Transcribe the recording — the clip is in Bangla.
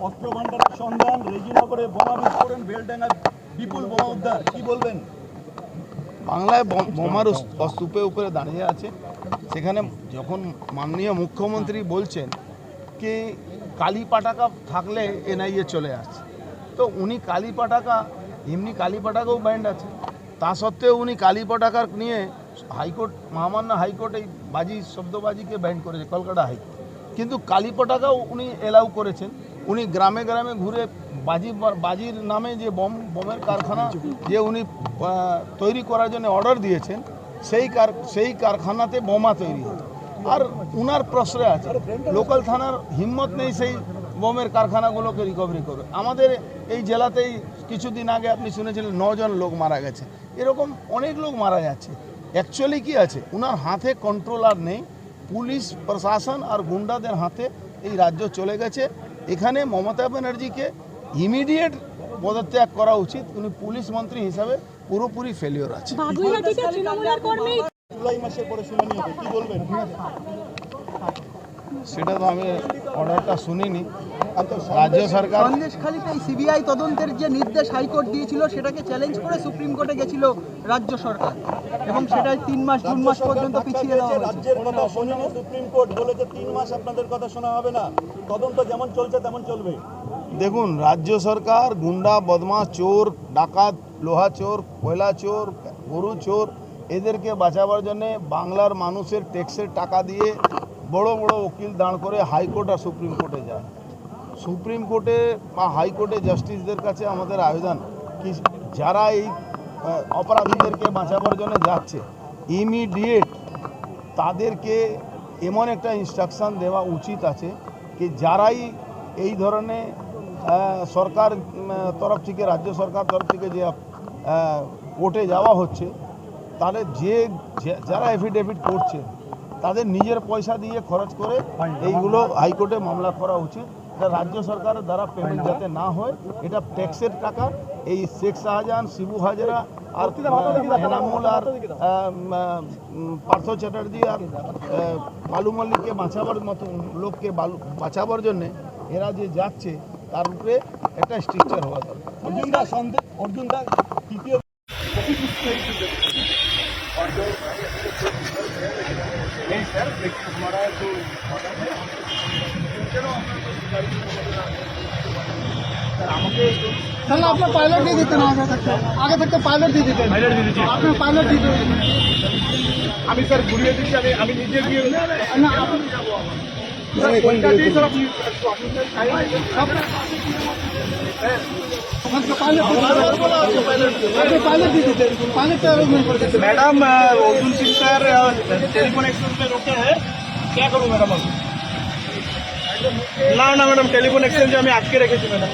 অস্ত্র ভান্ডারের সন্ধান, রেজিনগরে বোমা বিস্ফোরণ বেলডাঙ্গা বিপুল বোমা উদ্ধার, কি বলবেন? বাংলায় বম- বোমার স্তূপে উপরে দাঁড়িয়ে আছে। সেখানে যখন মাননীয় মুখ্যমন্ত্রী বলছেন কি কালী পাটাকা থাকলে এনআইএ চলে আসছে, তো উনি কালী পাটাকা এমনি কালী পাটাকাও ব্যান্ড আছে। তা সত্ত্বেও উনি কালী পাটাকা নিয়ে হাইকোর্ট, মহামান্য হাইকোর্ট এই বাজি, শব্দবাজিকে ব্যান্ড করেছে, কলকাতা হাইকোর্ট। কিন্তু কালী পটাকাও উনি এলাউ করেছেন। উনি গ্রামে গ্রামে ঘুরে বাজি বাজির নামে যে বম, বোমের কারখানা, যে উনি তৈরি করার জন্য অর্ডার দিয়েছেন, সেই কার, সেই কারখানাতে বোমা তৈরি হয়। আর উনার প্রশ্রয় আছে। লোকাল থানার হিম্মত নেই সেই বোমের কারখানাগুলোকে রিকভারি করবে আমাদের এই জেলাতেই কিছুদিন আগে আপনি শুনেছিলেন, নজন লোক মারা গেছে। এরকম অনেক লোক মারা যাচ্ছে। অ্যাকচুয়ালি কি আছে? ওনার হাতে কন্ট্রোল আর নেই। পুলিশ, প্রশাসন আর গুন্ডাদের হাতে এই রাজ্য চলে গেছে। এখানে মমতা ব্যানার্জিকে ইমিডিয়েট পদত্যাগ করা উচিত। উনি পুলিশ মন্ত্রী হিসাবে পুরোপুরি ফেলিওর আছে। জুলাই মাসের পরে শুনানি হবে কি বলবেন? সেটা তো আমি অর্ডারটা শুনিনি। রাজ্য সরকার সন্দেশখালীতে এই সিবিআই তদন্তের যে নির্দেশ হাইকোর্ট দিয়েছিল সেটাকে চ্যালেঞ্জ করে সুপ্রিম কোর্টে গেছিল রাজ্য সরকার। এবং সেটাই তিন মাস জুন মাস পর্যন্ত পিছিয়ে দেওয়া হয়েছে। রাজ্যের কথা শোনেনি সুপ্রিম কোর্ট বলেছে তিন মাস আপনাদের কথা শোনা হবে না। তদন্ত যেমন চলছে তেমন চলবে। দেখুন রাজ্য সরকার গুন্ডা বদমাস চোর ডাকাত লোহা চোর কয়লা চোর গরু চোর এদেরকে বাঁচাবার জন্যে বাংলার মানুষের ট্যাক্সের টাকা দিয়ে বড় বড় উকিল দাঁড় করে হাইকোর্ট আর সুপ্রিম কোর্টে যায়। সুপ্রিম কোর্টে বা হাইকোর্টে জাস্টিসদের কাছে আমাদের আবেদন কি যারা এই অপরাধীদেরকে বাঁচাবার জন্য যাচ্ছে ইমিডিয়েট তাদেরকে এমন একটা ইনস্ট্রাকশান দেওয়া উচিত আছে কি যারাই এই ধরনের সরকার তরফ থেকে, রাজ্য সরকার তরফ থেকে যে কোর্টে যাওয়া হচ্ছে, তাহলে যে যারা এফিডেভিট করছে তাদের নিজের পয়সা দিয়ে খরচ করে এইগুলো হাইকোর্টে মামলা করা উচিত। এটা রাজ্য সরকারের দ্বারা পেমেন্ট যাতে না হয় এটা ট্যাক্সের টাকা। এই শেখ শাহজাহান শিবু হাজরা আর এনামুল আর পার্থ চ্যাটার্জি আর বালু মল্লিককে বাঁচাবার মতো লোককে বালু বাঁচাবার জন্যে এরা যে যাচ্ছে তার উপরে একটা স্ট্রিকচার হওয়া দরকার। অর্জুন দা সন্দেহ অর্জুন দা তৃতীয় তাহলে আপনার পাইলট দিয়ে দিতেন আগে থাকতে আগে থাকতে পাইলট দিয়ে দিতেন। আপনার পাইলট দিয়ে দিতেন। আমি স্যার ঘুরিয়ে দিচ্ছি আমি আমি নিজে গিয়ে না আপনি madam Arjun Singh sir telephone exchange में रुके हैं। क्या करूँ मैडम अब? ना ना मैडम, टेलीफोन एक्सचेंज में अटके रखे थे मैडम।